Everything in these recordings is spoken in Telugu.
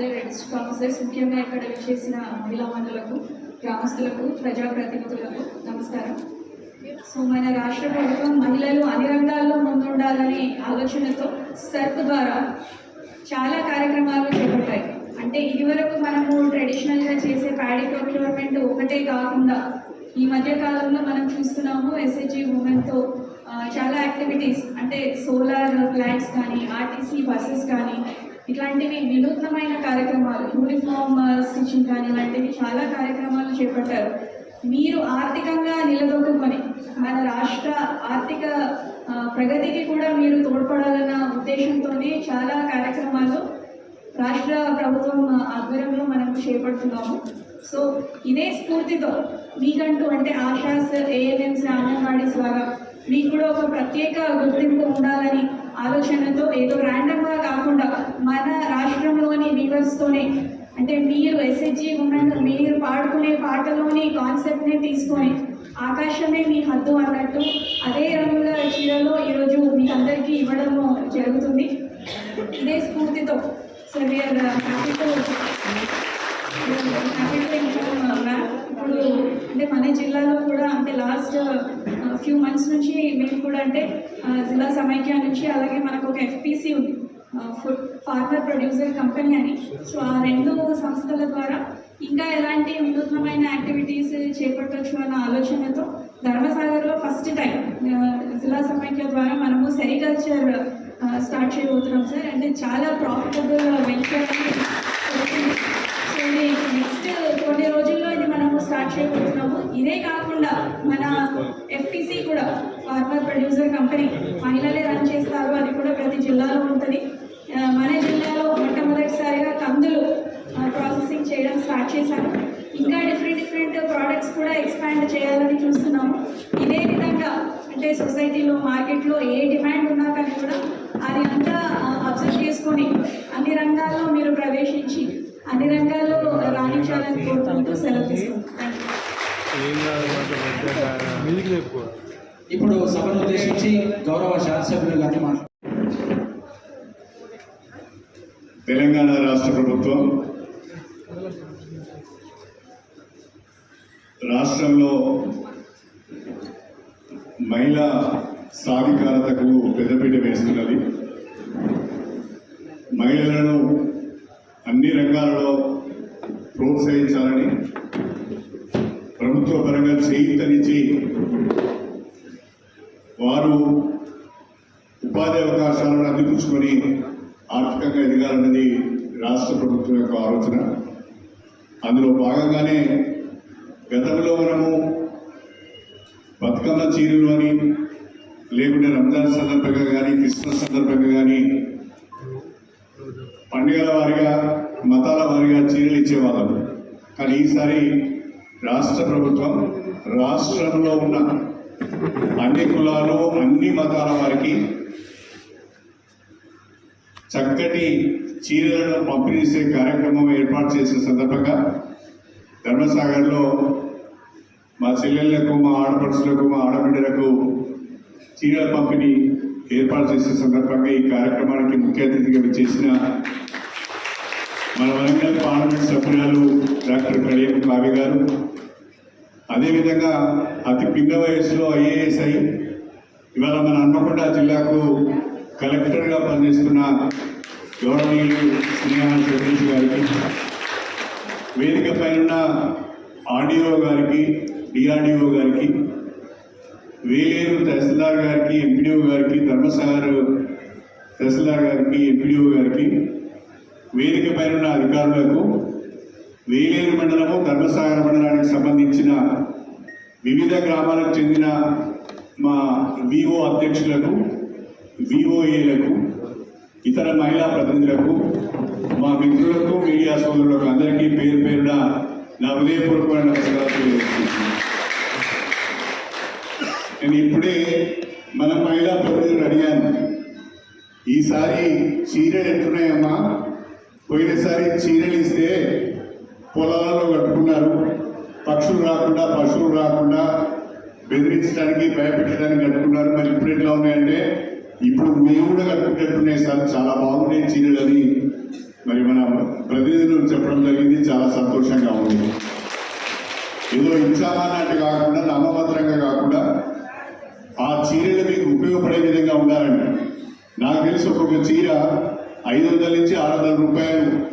అదే ముఖ్యంగా ఇక్కడ చేసిన మహిళా మండలకు గ్రామస్తులకు ప్రజాప్రతినిధులకు నమస్కారం. సో మన రాష్ట్ర ప్రభుత్వం మహిళలు అన్ని రంగాల్లో ముందుండాలనే ఆలోచనతో సర్ప్ ద్వారా చాలా కార్యక్రమాలు చేపట్టాయి. అంటే ఇదివరకు మనము ట్రెడిషనల్గా చేసే ప్యాడీ ప్రొక్యూర్మెంట్ ఒకటే కాకుండా ఈ మధ్య కాలంలో మనం చూస్తున్నాము ఎస్హెచ్జి ఉమెన్తో చాలా యాక్టివిటీస్. అంటే సోలార్ ప్లాంట్స్ కానీ ఆర్టీసీ బస్సెస్ కానీ ఇట్లాంటివి వినూత్నమైన కార్యక్రమాలు యూనిఫామ్ స్టిచ్చింగ్ కానీ ఇలాంటివి చాలా కార్యక్రమాలు చేపట్టారు. మీరు ఆర్థికంగా నిలదొక్కుని మన రాష్ట్ర ఆర్థిక ప్రగతికి కూడా మీరు తోడ్పడాలన్న ఉద్దేశంతోనే చాలా కార్యక్రమాలు రాష్ట్ర ప్రభుత్వం ఆధ్వర్యంలో మనం చేపడుతున్నాము. సో ఇదే స్ఫూర్తితో మీకంటూ అంటే ఆశాస్ ఏఎన్ఎంస్ అంగన్వాడీస్ లాగా మీకు కూడా ఒక ప్రత్యేక గుర్తింపు ఉండాలని ఆలోచనతో ఏదో ర్యాండమ్గా కాకుండా మన రాష్ట్రంలోని వీవర్స్తోనే అంటే మీరు ఎస్హెచ్జి ఉమెన్ మీరు పాడుకునే పాటలోని కాన్సెప్ట్ని తీసుకొని ఆకాశమే మీ హద్దు అన్నట్టు అదే రంగుల చీరలో ఈరోజు మీకు అందరికీ ఇవ్వడం జరుగుతుంది. ఇదే స్ఫూర్తితో. So we're happy to happy to inform ma'am ఇప్పుడు అంటే మన జిల్లాలో కూడా అంటే లాస్ట్ ఫ్యూ మంత్స్ నుంచి మేము కూడా అంటే జిల్లా సమైక్య నుంచి అలాగే మనకు ఒక ఎఫ్పిసి ఉంది. ఫుడ్ ఫార్మర్ ప్రొడ్యూసర్ కంపెనీ అని. సో ఆ రెండు సంస్థల ద్వారా ఇంకా ఎలాంటి వినూత్నమైన యాక్టివిటీస్ చేపట్టవచ్చు అన్న ఆలోచనతో ధర్మసాగర్లో ఫస్ట్ టైం జిల్లా సమైక్య ద్వారా మనము సెరికల్చర్ స్టార్ట్ చేయబోతున్నాం సార్. అంటే చాలా ప్రాఫిటబుల్ వెంచర్ సో నెక్స్ట్ కొన్ని రోజుల్లో ఇది మనము స్టార్ట్ చేయబోతున్నాము. ఇదే కాకుండా మన ప్రొడ్యూసర్ కంపెనీ మహిళలే రన్ చేస్తారు. అది కూడా ప్రతి జిల్లాలో ఉంటుంది ఆ, మన జిల్లాలో మొట్టమొదటిసారిగా కందులు ప్రాసెసింగ్ చేయడం స్టార్ట్ చేశాము ఇంకా డిఫరెంట్ డిఫరెంట్ ప్రోడక్ట్స్ కూడా ఎక్స్పాండ్ చేయాలని చూస్తున్నాము ఇదే విధంగా అంటే సొసైటీలో మార్కెట్లో ఏ డిమాండ్ ఉన్నా కానీ కూడా అది అంతా అబ్జర్వ్ చేసుకొని అన్ని రంగాల్లో మీరు ప్రవేశించి అన్ని రంగాల్లో రాణించాలని కోరుకుంటూ సెలవు తీసుకుంటాం మిల్క్ ఎక్కువ ఇప్పుడు సభను ఉద్దేశించి గౌరవ శాసనసభ్యులు గారిని మాట్లాడారు తెలంగాణ రాష్ట్ర ప్రభుత్వం రాష్ట్రంలో మహిళా సాధికారతకు పెద్దపీట వేస్తున్నది. మహిళలను అన్ని రంగాలలో ప్రోత్సహించాలని ప్రభుత్వ పరంగా చేయితనిచ్చి వారు ఉపాధి అవకాశాలను అందిపుచ్చుకొని ఆర్థికంగా ఎదగాలన్నది రాష్ట్ర ప్రభుత్వం యొక్క ఆలోచన. అందులో భాగంగానే గతంలో మనము బతుకమ్మ చీరలు అని లేకుంటే రంజాన్ సందర్భంగా కానీ క్రిస్మస్ సందర్భంగా కానీ పండుగల వారిగా మతాల వారిగా చీరలు ఇచ్చేవాళ్ళం. కానీ ఈసారి రాష్ట్ర ప్రభుత్వం రాష్ట్రంలో ఉన్న అన్ని కులాలు అన్ని మతాల వారికి చక్కటి చీరలను పంపిణీ చేసే కార్యక్రమం ఏర్పాటు చేసిన సందర్భంగా ధర్మసాగర్లో మా చెల్లెళ్ళకు మా ఆడపడుచులకు మా ఆడబిడ్డలకు చీరల పంపిణీ ఏర్పాటు చేసిన సందర్భంగా ఈ కార్యక్రమానికి ముఖ్య అతిథిగా చేసిన మన వరంగల్ పార్లమెంట్ సభ్యురాలు డాక్టర్ కడియం కావ్య గారు అదేవిధంగా అతి పిన్న వయసులో ఐఏఎస్ అయి ఇవాళ మన హన్మకొండ జిల్లాకు కలెక్టర్గా పనిచేస్తున్న గౌరవనీయులు స్నేహ సతీష్ గారికి వేదిక పైన ఆర్డీఓ గారికి డిఆర్డిఓ గారికి వేలేరు తహసీల్దార్ గారికి ఎంపీడీఓ గారికి ధర్మసాగర్ తహసీల్దార్ గారికి ఎంపీడీఓ గారికి వేదిక పైన అధికారులకు వేలేరు మండలము ధర్మసాగర మండలానికి సంబంధించిన వివిధ గ్రామాలకు చెందిన మా వివో అధ్యక్షులకు విఓఏలకు ఇతర మహిళా ప్రతినిధులకు మా మిత్రులకు మీడియా సోదరులకు అందరికీ పేరు పేరున నా హృదయపూర్వకమైన నమస్కారాలు నేను ఇప్పుడే మన మహిళా ప్రతినిధులు అడిగాను ఈసారి చీరలు ఎట్టున్నాయమ్మా పోయినసారి చీరలు ఇస్తే పొలాలలో కట్టుకున్నారు. పక్షులు రాకుండా పశువులు రాకుండా బెదిరించడానికి భయపెట్టడానికి కట్టుకున్నారు. మరి ఇప్పుడు ఎట్లా ఉన్నాయంటే ఇప్పుడు మేము కూడా కట్టుకుంటున్నాయి సార్. చాలా బాగున్నాయి చీరలని. మరి మన ప్రతినిధులు చెప్పడం జరిగింది. చాలా సంతోషంగా ఉంది. ఏదో ఇచ్చామన్నట్టు కాకుండా నామమాత్రంగా కాకుండా ఆ చీరలు మీకు ఉపయోగపడే విధంగా ఉండాలండి. నాకు తెలిసి ఒక్కొక్క చీర ఐదు వందల నుంచి ఆరు వందల రూపాయలు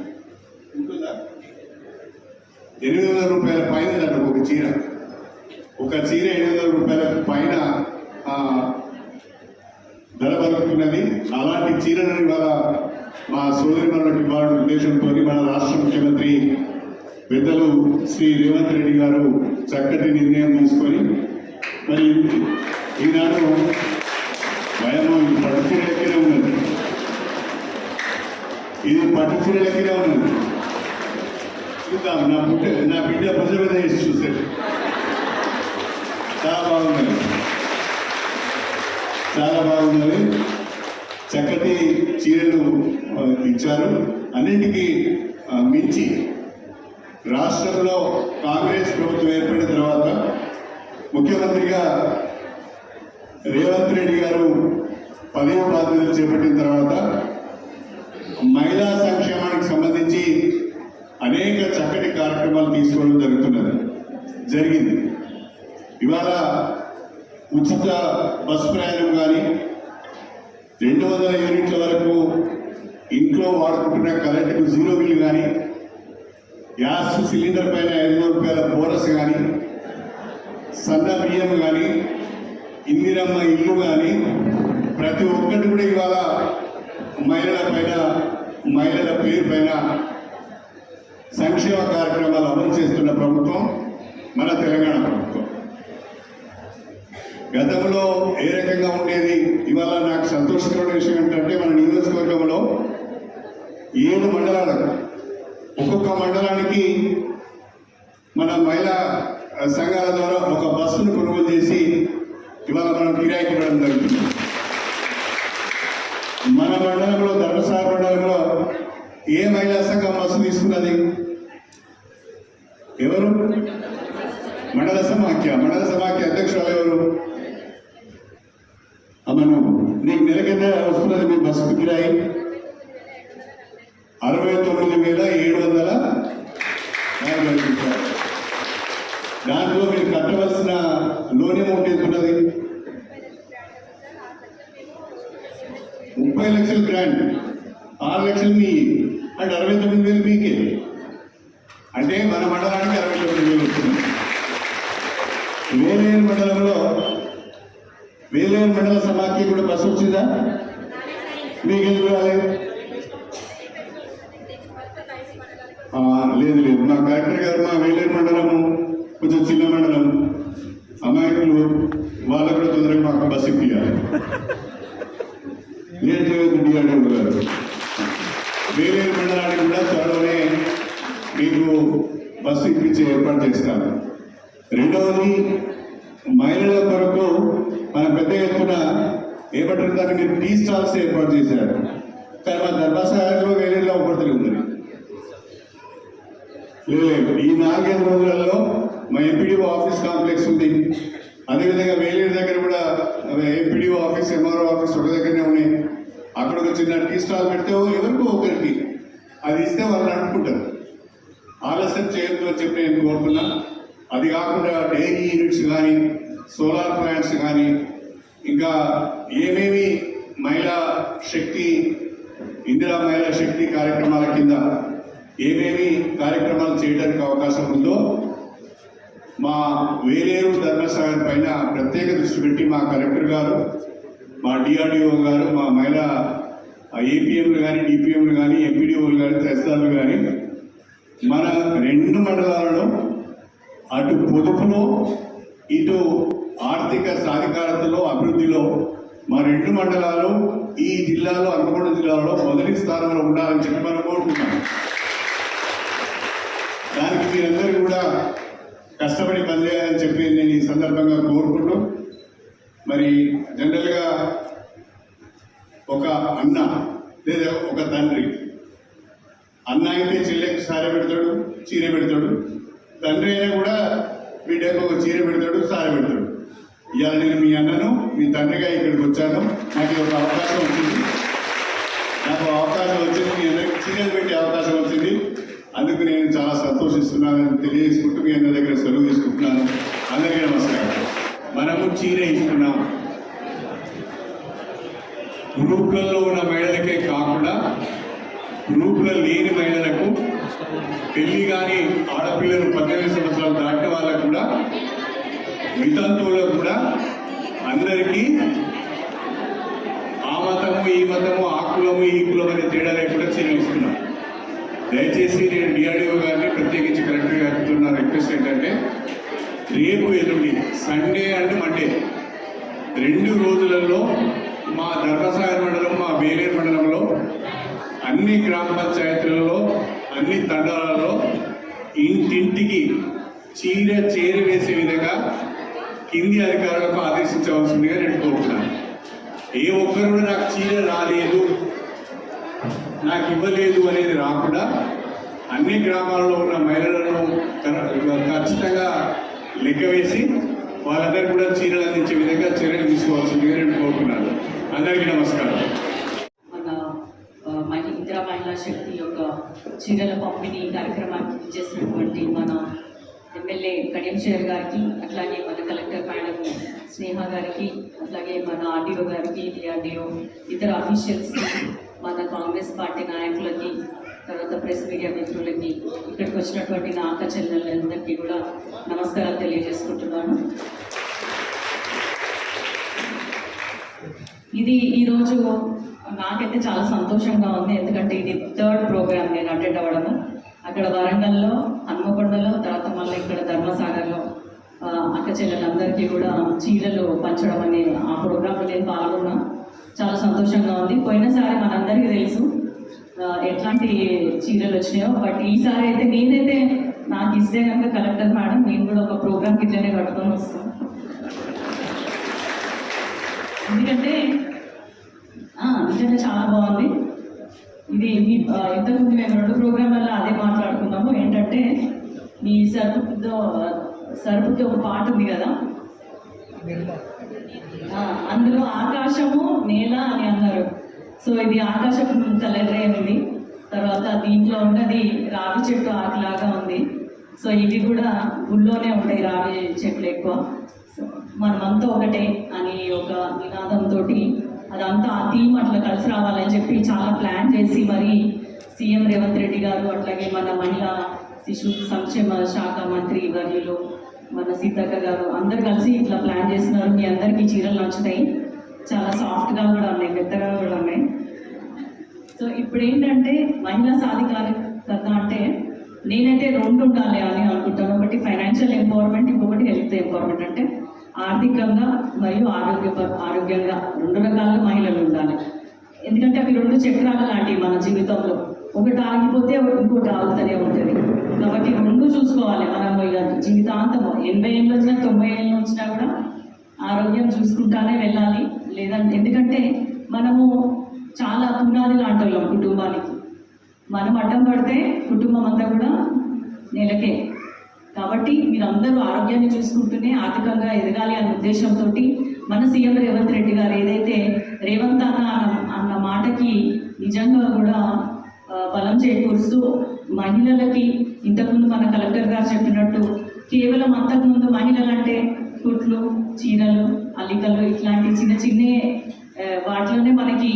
ఎనిమిది వందల రూపాయల పైన ఉందంట ఒక చీర. ఒక చీర ఎనిమిది వందల రూపాయల పైన ధర పలుకుతున్నది. అలాంటి చీరను ఇవాళ మా సోదరి మనకి ఇవ్వాలనే ఉద్దేశంతో మన రాష్ట్ర ముఖ్యమంత్రి పెద్దలు శ్రీ రేవంత్ రెడ్డి గారు చక్కటి నిర్ణయం తీసుకొని మరి ఈనాడు భయం పట్టుచీర లెక్కనే ఉన్నది. ఇది పట్టుచీర లెక్కనే ఉన్నది. చూద్దాం నా పుట్ట నా బిడ్డ భుజ మీద వేసి చూసాడు చాలా బాగున్నది చాలా బాగున్నది చక్కటి చీరలు ఇచ్చారు. అన్నింటికీ మించి రాష్ట్రంలో కాంగ్రెస్ ప్రభుత్వం ఏర్పడిన తర్వాత ముఖ్యమంత్రిగా రేవంత్ రెడ్డి గారు పదవి బాధ్యతలు చేపట్టిన తర్వాత మహిళా సంక్షేమానికి సంబంధించి అనేక చక్కటి కార్యక్రమాలు తీసుకోవడం జరుగుతున్నది. జరిగింది. ఇవాళ ఉచిత బస్ ప్రయాణం కానీ రెండు వందల యూనిట్ల వరకు ఇంట్లో వాడుకుంటున్న కరెంటుకు జీరో బిల్ కానీ గ్యాస్ సిలిండర్ పైన ఐదు వందల రూపాయల బోనస్ కానీ సన్న బియ్యం కానీ ఇందిరమ్మ ఇల్లు కానీ ప్రతి ఒక్కటి కూడా ఇవాళ మహిళల పైన మహిళల పేరు పైన సంక్షేమ కార్యక్రమాలు అమలు చేస్తున్న ప్రభుత్వం మన తెలంగాణ ప్రభుత్వం. గతంలో ఏ రకంగా ఉండేది? ఇవాళ నాకు సంతోషకరమైన విషయం ఏంటంటే మన నియోజకవర్గంలో ఏడు మండలాలకు ఒక్కొక్క మండలానికి మన మహిళా సంఘాల ద్వారా ఒక బస్సును కొనుగోలు చేసి ఇవాళ మనం కిరాయికి ఇవ్వడం జరుగుతుంది మన మండలంలో ధర్మసార మండలంలో ఏ మహిళా సంఘం బస్సు తీసుకున్నది? ఎవరు? మండల సమాఖ్య మండల సమాఖ్య అధ్యక్షురాలు ఎవరు? అమ్మను నీకు నెల కింద వస్తున్నది మీ బస్సు కిరాయి? అరవై తొమ్మిది వేల ఏడు వందల యాభై రూపాయలు. దాంట్లో మీరు కట్టవలసిన లోన్ అమౌంట్ ఎంత ఉన్నది ముప్పై లక్షలు గ్రాంట్ ఆరు లక్షలు మీ అండ్ అరవై తొమ్మిది వేలు మీకే. మన మండలానికి అరవై తొమ్మిది వేలు వస్తుంది వేలేరు మండలంలో వేలేరు మండల సభకి కూడా బస్సు వచ్చిందా? మీకు ఎందుకు రాలేదు ఆ, లేదు లేదు. మా కలెక్టర్ గారు మా వేలేరు మండలము కొంచెం చిన్న మండలం అమాయకులు వాళ్ళు కూడా తొందరగా మాకు బస్సు ఇప్పించాలి నేను చేయొద్దు డిఆర్డీ గారు వేలేరు మండలానికి కూడా త్వరలోనే మీకు బస్సు ఇప్పించే ఏర్పాటు చేస్తాను రెండవది మహిళల కొరకు మన పెద్ద ఎత్తున ఏమంటారు దాన్ని మీరు టీ స్టాల్స్ ఏర్పాటు చేశారు కానీ మన ధర్మసాగర్లో వేరేలో ఒకటి ఉంది లేదు ఈ నాలుగైదు రోజులలో మా ఎంపీడీఓ ఆఫీస్ కాంప్లెక్స్ ఉంది అదేవిధంగా దగ్గర కూడా ఎంపీడీఓ ఆఫీస్ ఎంఆర్ఓ ఆఫీస్ ఒక దగ్గరనే ఉన్నాయి. అక్కడ ఒక చిన్న టీ స్టాల్ పెడితే ఎవరికో ఒకరికి అది ఇస్తే వాళ్ళు అనుకుంటారు. ఆలస్యం చేయొద్దు అని చెప్పి నేను కోరుతున్నా. అది కాకుండా డైరీ యూనిట్స్ కానీ సోలార్ ప్లాంట్స్ కానీ ఇంకా ఏమేమి మహిళా శక్తి ఇందిరా మహిళా శక్తి కార్యక్రమాల కింద ఏమేమి కార్యక్రమాలు చేయడానికి అవకాశం ఉందో మా వేలేరు ధర్మసాగర్ పైన ప్రత్యేక దృష్టి పెట్టి మా కలెక్టర్ గారు మా డిఆర్డిఓ గారు మా మహిళా ఏపీఎంలు కానీ డిపిఎంలు కానీ ఎంపీడీఓలు కానీ తహసీల్దార్లు కానీ మన రెండు మండలాలలో అటు పొదుపులో ఇటు ఆర్థిక సాధికారతలో అభివృద్ధిలో మా రెండు మండలాలు ఈ జిల్లాలో హన్మకొండ జిల్లాలో మొదటి స్థానంలో ఉండాలని చెప్పి మనం కోరుకుంటున్నాం. దానికి మీరందరూ కూడా కష్టపడి పనిచేయాలని చెప్పి నేను ఈ సందర్భంగా కోరుకుంటూ మరి జనరల్గా ఒక అన్న లేదా ఒక తండ్రి అన్న అయితే చెల్లెకు సారె పెడతాడు చీర పెడతాడు తండ్రి అయినా కూడా బిడ్డకు ఒక చీర పెడతాడు సారె పెడతాడు. ఇవాళ నేను మీ అన్నను మీ తండ్రిగా ఇక్కడికి వచ్చాను. నాకు ఒక అవకాశం వచ్చింది. నాకు అవకాశం వచ్చింది మీ అందరికి చీరలు పెట్టే అవకాశం వచ్చింది. అందుకు నేను చాలా సంతోషిస్తున్నానని తెలియజేసుకుంటూ మీ అందరి దగ్గర సెలవు తీసుకుంటున్నాను. అందరికీ నమస్కారం. మనము చీర ఇస్తున్నాం గ్రూప్లలో ఉన్న మహిళలకే కాకుండా గ్రూప్లో లేని మహిళలకు పెళ్ళి కానీ ఆడపిల్లలు పద్దెనిమిది సంవత్సరాలు దాటిన వాళ్ళకు కూడా వితంతువులకు కూడా అందరికీ ఆ మతము ఈ మతము ఆ కులము ఈ కులం అనే తేడా లేకుండా చీరే ఇస్తున్నాం దయచేసి నేను డిఆర్డిఓ గారిని ప్రత్యేకించి కలెక్టర్ గారికి నా రిక్వెస్ట్ ఏంటంటే రేపు ఎల్లుండి సండే అండ్ మండే రెండు రోజులలో మా ధర్మసాగర్ మండలం మా బేలేరు మండలంలో అన్ని గ్రామ పంచాయతీలలో అన్ని తండాలలో ఇంటింటికి చీర చేరవేసే విధంగా కింది అధికారులకు ఆదేశించవలసిందిగా నేను కోరుతున్నాను. ఏ ఒక్కరు నాకు చీర రాలేదు. నాకు ఇవ్వలేదు అనేది రాకుండా అన్ని గ్రామాల్లో ఉన్న మహిళలను ఖచ్చితంగా లెక్క వేసి వాళ్ళందరికీ కూడా చీరలు అందించే విధంగా చర్యలు తీసుకోవాల్సిందిగా నేను కోరుతున్నాను. అందరికీ నమస్కారం. మన మహి- ఇందిరా మహిళా శక్తి యొక్క చీరల పంపిణీ కార్యక్రమానికి చేసినటువంటి మన ఎమ్మెల్యే కడియంశేర్ గారికి అట్లాగే మన కలెక్టర్ మేడం స్నేహ గారికి అట్లాగే మన ఆర్డీఓ గారికి డిఆర్డీఓ ఇతర అఫీషియల్స్ మన కాంగ్రెస్ పార్టీ నాయకులకి తర్వాత ప్రెస్ మీడియా మిత్రులకి ఇక్కడికి వచ్చినటువంటి నా అక్క చెల్లెళ్ళందరికీ కూడా నమస్కారాలు తెలియజేసుకుంటున్నాను. ఇది ఈరోజు నాకైతే చాలా సంతోషంగా ఉంది. ఎందుకంటే ఇది థర్డ్ ప్రోగ్రామ్ నేను అటెండ్ అవ్వడము. అక్కడ వరంగల్లో హన్మకొండలో తర్వాత మళ్ళీ ఇక్కడ ధర్మసాగర్లో అక్క చెల్లెలందరికీ కూడా చీరలు పంచడం అనే ఆ ప్రోగ్రాంలో నేను పాల్గొన్నాను చాలా సంతోషంగా ఉంది. పోయినసారి మనందరికీ తెలుసు ఎట్లాంటి చీరలు వచ్చినాయో. బట్ ఈసారి అయితే నేనైతే నాకు ఇస్తే కనుక కలెక్టర్ మేడం నేను కూడా ఒక ప్రోగ్రామ్ కిందనే కట్టుకొని వస్తాను ఎందుకంటే నిజంగా చాలా బాగుంది. ఇది మీ ఇంతకుముందు మేము రెండు ప్రోగ్రాంలలో అదే మాట్లాడుకున్నాము. ఏంటంటే మీ సరుపుతో సరుపుతో ఒక పాట ఉంది కదా అందులో ఆకాశము నేల అని అన్నారు. సో ఇది ఆకాశం కలరే ఉంది తర్వాత దీంట్లో ఉన్నది రావి చెట్టు ఆకులాగా ఉంది. సో ఇవి కూడా గుళ్ళోనే ఉంటాయి రావి చెట్లు ఎక్కువ. సో మనమంతా ఒకటే అని ఒక నినాదంతో అదంతా ఆ థీమ్ అట్లా కలిసి రావాలని చెప్పి చాలా ప్లాన్ చేసి మరి సీఎం రేవంత్ రెడ్డి గారు అట్లాగే మన మహిళా శిశు సంక్షేమ శాఖ మంత్రి వర్యులు మన సీతక్క గారు అందరు కలిసి ఇట్లా ప్లాన్ చేస్తున్నారు. మీ అందరికీ చీరలు నచ్చుతాయి. చాలా సాఫ్ట్గా కూడా ఉన్నాయి మెత్తగా కూడా ఉన్నాయి. సో ఇప్పుడు ఏంటంటే మహిళా సాధికారికత అంటే నేనైతే రెండు ఉండాలి అని అనుకుంటాను. ఒకటి ఫైనాన్షియల్ ఎంపవర్మెంట్ ఇంకొకటి హెల్త్ ఎంపవర్మెంట్ అంటే ఆర్థికంగా మరియు ఆరోగ్య ఆరోగ్యంగా రెండు రకాలుగా మహిళలు ఉండాలి. ఎందుకంటే అవి రెండు చక్రాలు లాంటివి మన జీవితంలో. ఒకటి ఆగిపోతే ఇంకోటి ఆగుతూనే ఉంటుంది. కాబట్టి రెండు చూసుకోవాలి మనం ఇక జీవితాంతం ఎనభై ఏళ్ళు వచ్చినా తొంభై ఏళ్ళు వచ్చినా కూడా ఆరోగ్యం చూసుకుంటానే వెళ్ళాలి. లేదంటే ఎందుకంటే మనము చాలా పునాది లాంటి వాళ్ళం కుటుంబానికి. మనం అడ్డం పడితే కుటుంబం అంతా కూడా నెలకే. కాబట్టి మీరందరూ ఆరోగ్యాన్ని చూసుకుంటూనే ఆర్థికంగా ఎదగాలి అనే ఉద్దేశంతో మన సీఎం రేవంత్ రెడ్డి గారు ఏదైతే రేవంత్ అన్న అన్న- మాటకి నిజంగా కూడా బలం చేకూరుస్తూ మహిళలకి ఇంతకుముందు మన కలెక్టర్ గారు చెప్పినట్టు కేవలం అంతకుముందు మహిళలంటే కుట్లు చీరలు అల్లికలు ఇట్లాంటి చిన్న చిన్న వాటిలోనే మనకి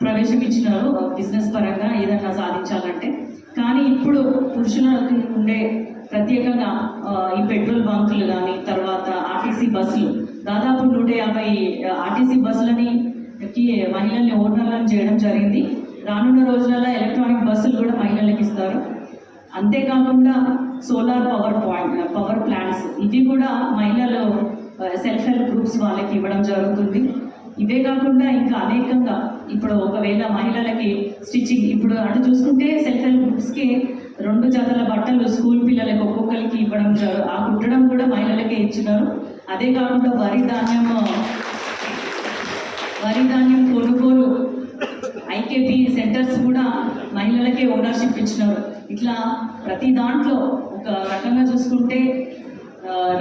ప్రవేశం ఇచ్చినారు బిజినెస్ పరంగా ఏదన్నా సాధించాలంటే. కానీ ఇప్పుడు పురుషులకు ఉండే ప్రత్యేకంగా ఈ పెట్రోల్ బంకులు కానీ తర్వాత ఆర్టీసీ బస్సులు. దాదాపు నూట యాభై ఆర్టీసీ బస్సులని మహిళల్ని ఓనర్లను చేయడం జరిగింది. రానున్న రోజులలో ఎలక్ట్రానిక్ బస్సులు కూడా మహిళలకు ఇస్తారు. అంతేకాకుండా solar power point power plants ఇవి కూడా మహిళలు సెల్ఫ్ హెల్ప్ గ్రూప్స్ వాళ్ళకి ఇవ్వడం జరుగుతుంది. ఇవే కాకుండా ఇంకా అనేకంగా ఇప్పుడు ఒకవేళ మహిళలకి స్టిచ్చింగ్ ఇప్పుడు అటు చూసుకుంటే సెల్ఫ్ హెల్ప్ గ్రూప్స్కి రెండు జతల బట్టలు స్కూల్ పిల్లలకి ఒక్కొక్కరికి ఇవ్వడం జరు ఆ కుట్టడం కూడా మహిళలకే ఇచ్చినారు అదే కాకుండా వరి ధాన్యం వరి ధాన్యం కొనుగోలు ఐకేపీ సెంటర్స్ కూడా మహిళలకే ఓనర్షిప్ ఇచ్చినారు. ఇట్లా ప్రతి దాంట్లో ఒక రకంగా చూసుకుంటే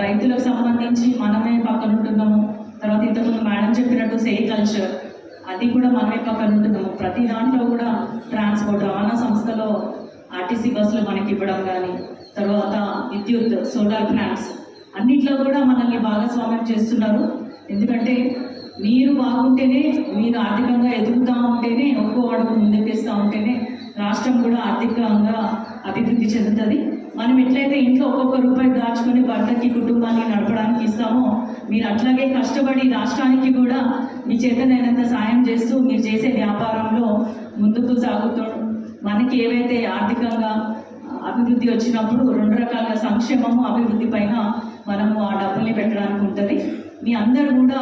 రైతులకు సంబంధించి మనమే పక్కన ఉంటున్నాము. తర్వాత ఇంతకుముందు మేడం చెప్పినట్టు సెరికల్చర్ అది కూడా మనమే పక్కన ఉంటున్నాము. ప్రతి దాంట్లో కూడా ట్రాన్స్పోర్ట్ రవాణా సంస్థలో ఆర్టీసీ బస్సులు మనకి ఇవ్వడం కానీ తర్వాత విద్యుత్ సోలార్ ప్లాంట్స్ అన్నిట్లో కూడా మనల్ని భాగస్వామ్యం చేస్తున్నారు. ఎందుకంటే మీరు బాగుంటేనే మీరు ఆర్థికంగా ఎదుగుతూ ఉంటేనే ఒక్కో అడుగు ముందుకేస్తూ ఉంటేనే రాష్ట్రం కూడా ఆర్థికంగా అభివృద్ధి చెందుతుంది. మనం ఎట్లయితే ఇంట్లో ఒక్కొక్క రూపాయి దాచుకొని భర్తకి కుటుంబాన్ని నడపడానికి ఇస్తామో మీరు అట్లాగే కష్టపడి రాష్ట్రానికి కూడా మీ చేతనైనంత సాయం చేస్తూ మీరు చేసే వ్యాపారంలో ముందుకు సాగుతూ మనకి ఏవైతే ఆర్థికంగా అభివృద్ధి వచ్చినప్పుడు రెండు రకాల సంక్షేమము అభివృద్ధి పైన మనము ఆ డబ్బుల్ని పెట్టడానికి ఉంటుంది. మీ అందరు కూడా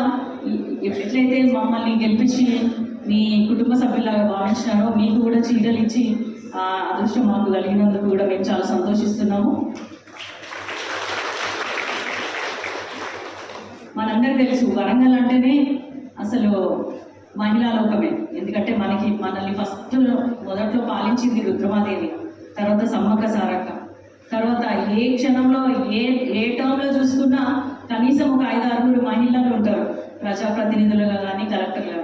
ఎట్లయితే మమ్మల్ని గెలిపించి మీ కుటుంబ సభ్యులాగా భావించినారో మీకు కూడా చీరలు ఇచ్చి ఆ అదృష్టం మాకు కలిగినందుకు కూడా మేము చాలా సంతోషిస్తున్నాము. మనందరికి తెలుసు వరంగల్ అంటేనే అసలు మహిళా లోకమే. ఎందుకంటే మనకి మనల్ని ఫస్ట్ మొదట్లో పాలించింది రుద్రమాదేవి తర్వాత సమ్మక్క సారక్క. తర్వాత ఏ క్షణంలో ఏ ఏ టర్మ్లో చూసుకున్నా కనీసం ఒక ఐదు ఆరుగురు మహిళలు ఉంటారు. ప్రజాప్రతినిధులుగా కానీ కలెక్టర్లుగా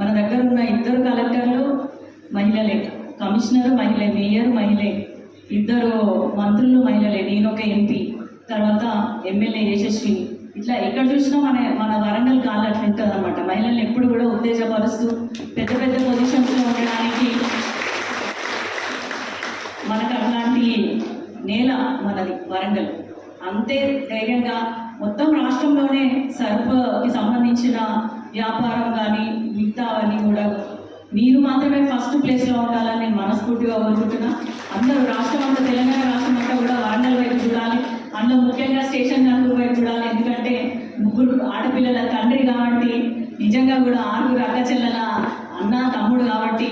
మన దగ్గర ఉన్న ఇద్దరు కలెక్టర్లు మహిళలే. కమిషనర్ మహిళే మేయర్ మహిళే. ఇద్దరు మంత్రులు మహిళలే. నేను ఒక ఎంపీ. తర్వాత ఎమ్మెల్యే యశస్విని. ఇట్లా ఎక్కడ చూసినా మన మన వరంగల్ కాళ్ళు అట్లా ఉంటుంది అనమాట మహిళల్ని ఎప్పుడు కూడా ఉత్తేజపరుస్తూ పెద్ద పెద్ద పొజిషన్స్లో ఉండడానికి మనకు అట్లాంటి నేల మనది వరంగల్. అంతే ధైర్యంగా మొత్తం రాష్ట్రంలోనే సర్ఫ్కి సంబంధించిన వ్యాపారం కానీ మిగతా అన్నీ కూడా మీరు మాత్రమే ఫస్ట్ ప్లేస్లో ఉండాలని నేను మనస్ఫూర్తిగా కోరుకుంటున్నా. అందరూ రాష్ట్ర అంతా తెలంగాణ రాష్ట్రం అంతా కూడా వరంగల్ వైపు చూడాలి అందులో ముఖ్యంగా స్టేషన్ గన్పూర్ వైపు చూడాలి ఎందుకంటే ముగ్గురు ఆడపిల్లల తండ్రి కాబట్టి నిజంగా కూడా ఆరుగురు అక్క చెల్లెల అన్న తమ్ముడు కాబట్టి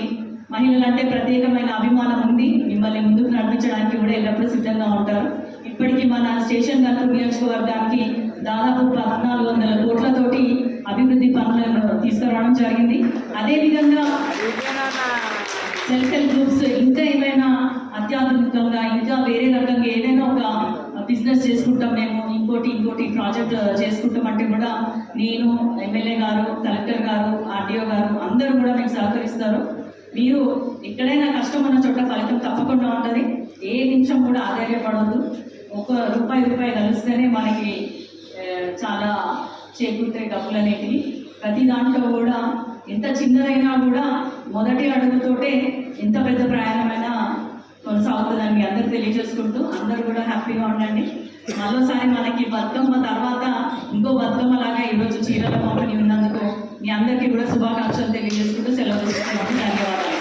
మహిళలంటే ప్రత్యేకమైన అభిమానం ఉంది మిమ్మల్ని ముందుకు నడిపించడానికి కూడా ఎల్లప్పుడూ సిద్ధంగా ఉంటారు ఇప్పటికీ మన స్టేషన్ గన్పూర్ నియోజకవర్గానికి దాదాపు పద్నాలుగు వందల కోట్లతోటి అభివృద్ధి పనులను తీసుకురావడం జరిగింది అదేవిధంగా సెల్ఫ్ హెల్ప్ గ్రూప్స్ ఇంకా ఏమైనా అత్యాధునికంగా ఇంకా వేరే రకంగా ఏదైనా ఒక బిజినెస్ చేసుకుంటాం మేము ఇంకోటి ఇంకోటి ప్రాజెక్ట్ చేసుకుంటామంటే కూడా నేను ఎమ్మెల్యే గారు కలెక్టర్ గారు ఆర్టీఓ గారు అందరూ కూడా మీకు సహకరిస్తారు. మీరు ఎక్కడైనా కష్టం ఉన్న చోట ఫలితం తప్పకుండా ఉంటుంది. ఏ నిమిషం కూడా ఆధారపడవద్దు ఒక రూపాయి రూపాయి కలిస్తేనే మనకి చాలా చేకూరుతాయి డబ్బులు అనేటివి. ప్రతి దాంట్లో కూడా ఎంత చిన్నదైనా కూడా మొదటి అడుగుతోటే ఎంత పెద్ద ప్రయాణమైనా కొనసాగుతుందని మీ అందరికి తెలియజేసుకుంటూ అందరూ కూడా హ్యాపీగా ఉండండి. మరోసారి మనకి బతుకమ్మ తర్వాత ఇంకో బతుకమ్మ లాగా ఈరోజు చీరల పంపిణీ ఉన్నందుకు మీ అందరికీ కూడా శుభాకాంక్షలు తెలియజేసుకుంటూ సెలవు ధన్యవాదాలు.